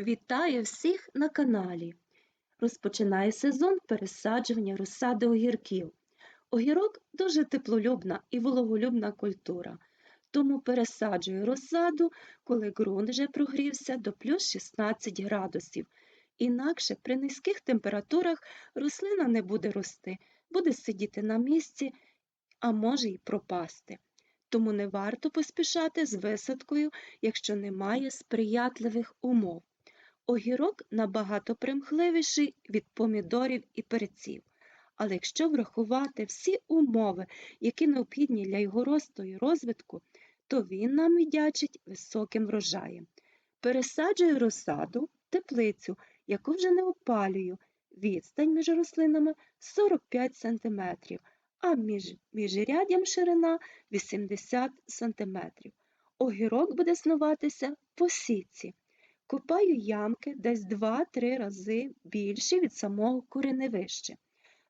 Вітаю всіх на каналі. Розпочинає сезон пересаджування розсади огірків. Огірок дуже теплолюбна і вологолюбна культура, тому пересаджую розсаду, коли ґрунт вже прогрівся до плюс 16 градусів. Інакше при низьких температурах рослина не буде рости, буде сидіти на місці, а може й пропасти. Тому не варто поспішати з висадкою, якщо немає сприятливих умов. Огірок набагато примхливіший від помідорів і перців. Але якщо врахувати всі умови, які необхідні для його росту і розвитку, то він нам віддячить високим врожаєм. Пересаджую розсаду теплицю, яку вже не опалюю. Відстань між рослинами 45 см, а між міжряддям ширина 80 см. Огірок буде снуватися по сітці. Копаю ямки десь 2-3 рази більші від самого кореневища.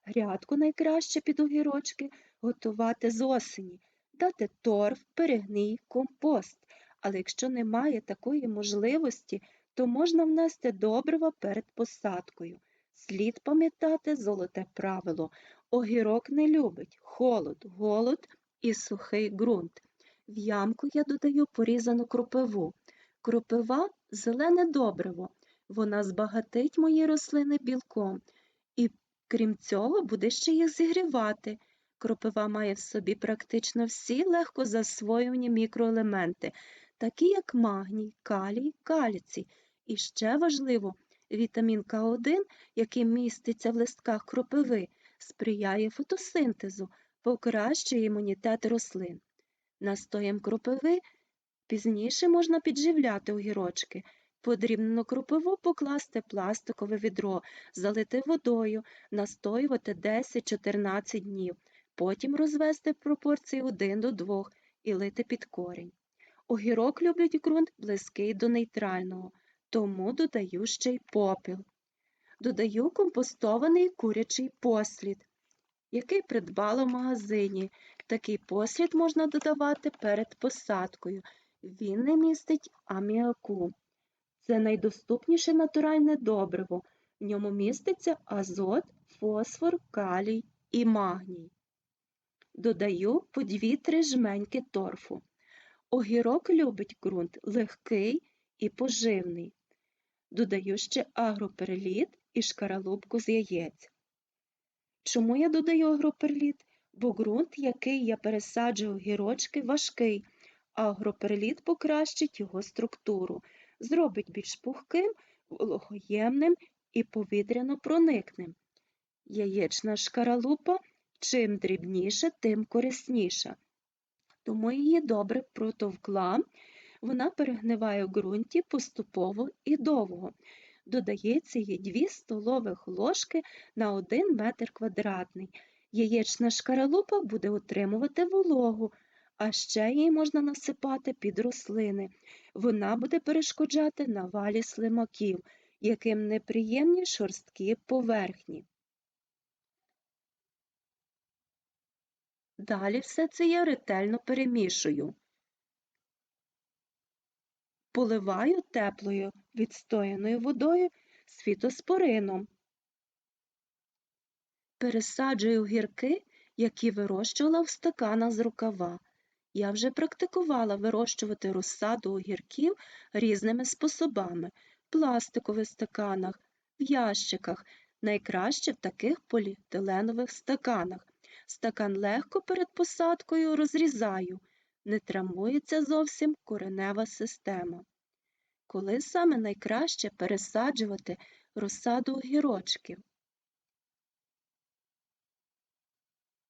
Грядку найкраще під огірочки готувати з осені, дати торф, перегній, компост. Але якщо немає такої можливості, то можна внести добрива перед посадкою. Слід пам'ятати золоте правило. Огірок не любить холод, голод і сухий ґрунт. В ямку я додаю порізану кропиву. Кропива зелене добриво. Вона збагатить мої рослини білком і, крім цього, буде ще їх зігрівати. Кропива має в собі практично всі легко засвоювані мікроелементи, такі як магній, калій, кальцій. І ще важливо, вітамін К1, який міститься в листках кропиви, сприяє фотосинтезу, покращує імунітет рослин. Настоєм кропиви Пізніше можна підживляти огірочки. Подрібнену кропиву покласти пластикове відро, залити водою, настоювати 10-14 днів, потім розвести в пропорції 1 до 2 і лити під корінь. Огірок любить ґрунт близький до нейтрального, тому додаю ще й попіл. Додаю компостований курячий послід, який придбала в магазині. Такий послід можна додавати перед посадкою. Він не містить аміаку. Це найдоступніше натуральне добриво. В ньому міститься азот, фосфор, калій і магній. Додаю по 2-3 жменьки торфу. Огірок любить ґрунт легкий і поживний. Додаю ще агроперліт і шкаралупку з яєць. Чому я додаю агроперліт? Бо ґрунт, який я пересаджую огірочки, важкий агроперліт покращить його структуру, зробить більш пухким, вологоємним і повітряно-проникним. Яєчна шкаралупа чим дрібніша, тим корисніша. Тому її добре протовкла, вона перегниває в ґрунті поступово і довго. Додається їй 2 столових ложки на 1 метр квадратний. Яєчна шкаралупа буде утримувати вологу, а ще її можна насипати під рослини. Вона буде перешкоджати навалі слимаків, яким неприємні шорсткі поверхні. Далі все це я ретельно перемішую. Поливаю теплою відстояною водою з фітоспорином. Пересаджую гірки, які вирощувала в стаканах з рукава. Я вже практикувала вирощувати розсаду огірків різними способами пластикових стаканах, в ящиках, найкраще в таких поліетиленових стаканах. Стакан легко перед посадкою розрізаю, не травмується зовсім коренева система. Коли саме найкраще пересаджувати розсаду огірочків?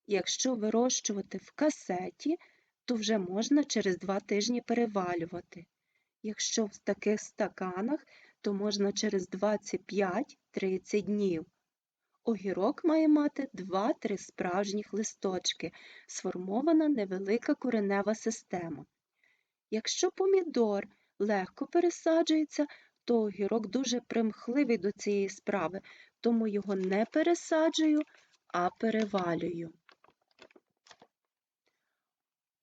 Якщо вирощувати в касеті, то вже можна через два тижні перевалювати. Якщо в таких стаканах, то можна через 25-30 днів. Огірок має мати 2-3 справжніх листочки, сформована невелика коренева система. Якщо помідор легко пересаджується, то огірок дуже примхливий до цієї справи, тому його не пересаджую, а перевалюю.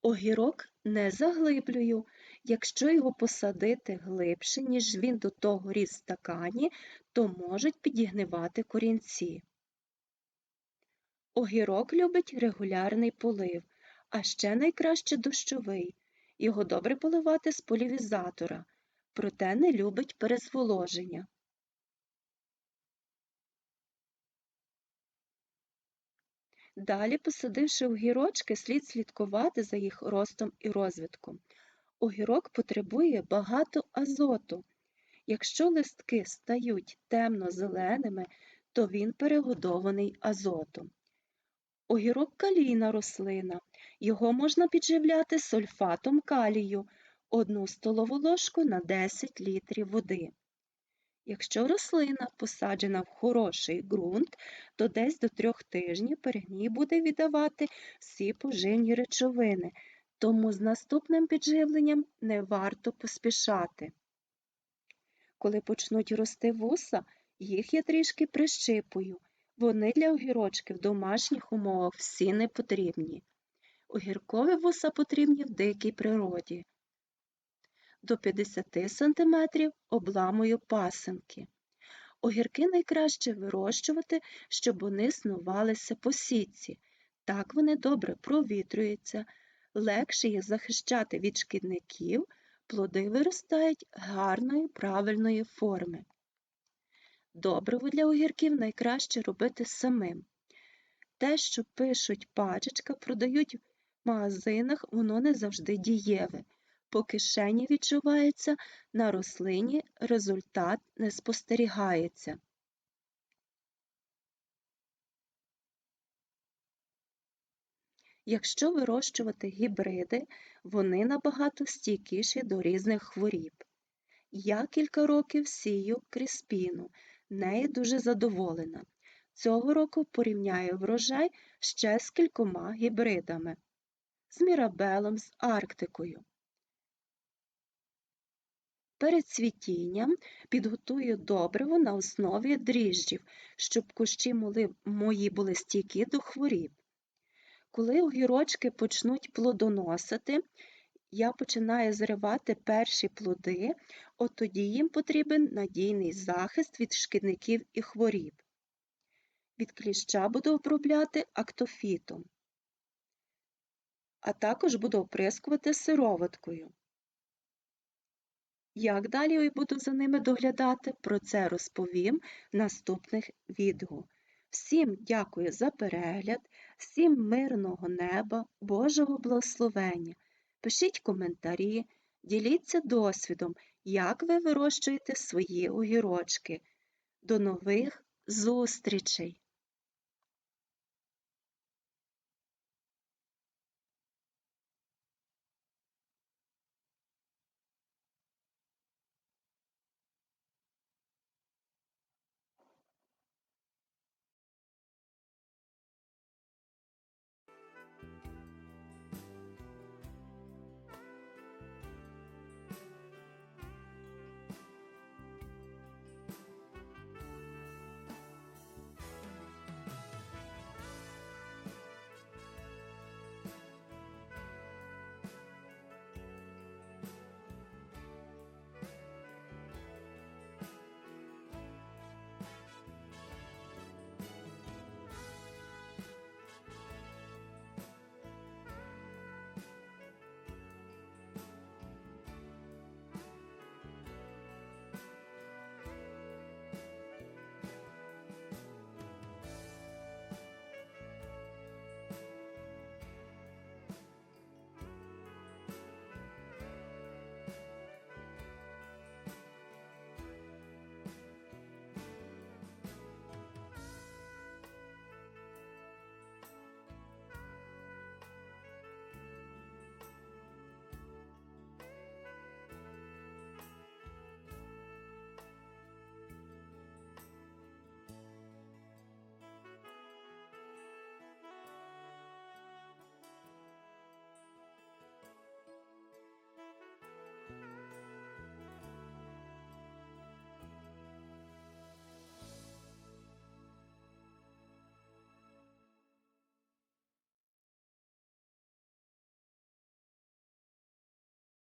Огірок не заглиблюю. Якщо його посадити глибше, ніж він до того ріс в стакані, то можуть підігнивати корінці. Огірок любить регулярний полив, а ще найкраще дощовий. Його добре поливати з полівізатора, проте не любить перезволоження. Далі, посадивши огірочки, слід слідкувати за їх ростом і розвитком. Огірок потребує багато азоту. Якщо листки стають темно-зеленими, то він перегодований азотом. Огірок калійна рослина. Його можна підживляти сульфатом калію 1 столову ложку на 10 літрів води. Якщо рослина посаджена в хороший ґрунт, то десь до трьох тижнів перегній буде віддавати всі поживні речовини, тому з наступним підживленням не варто поспішати. Коли почнуть рости вуса, їх я трішки прищипую. Вони для огірочки в домашніх умовах всі не потрібні. Огіркові вуса потрібні в дикій природі. До 50 см обламую пасинки. Огірки найкраще вирощувати, щоб вони снувалися по сітці. Так вони добре провітрюються, легше їх захищати від шкідників, плоди виростають гарної правильної форми. Добриво для огірків найкраще робити самим. Те, що пишуть пачечка, продають в магазинах, воно не завжди дієве. По кишені відчувається, на рослині результат не спостерігається. Якщо вирощувати гібриди, вони набагато стійкіші до різних хворіб. Я кілька років сію кріспіну, нею дуже задоволена. Цього року порівняю врожай ще з кількома гібридами, з мірабелом, з Арктикою. Перед цвітінням підготую добриво на основі дріжджів, щоб кущі мої були стійкі до хворіб. Коли огірочки почнуть плодоносити, я починаю зривати перші плоди, от тоді їм потрібен надійний захист від шкідників і хворіб. Від кліща буду обробляти актофітом, а також буду оприскувати сироваткою. Як далі я буду за ними доглядати, про це розповім в наступних відео. Всім дякую за перегляд, всім мирного неба, Божого благословення. Пишіть коментарі, діліться досвідом, як ви вирощуєте свої огірочки. До нових зустрічей!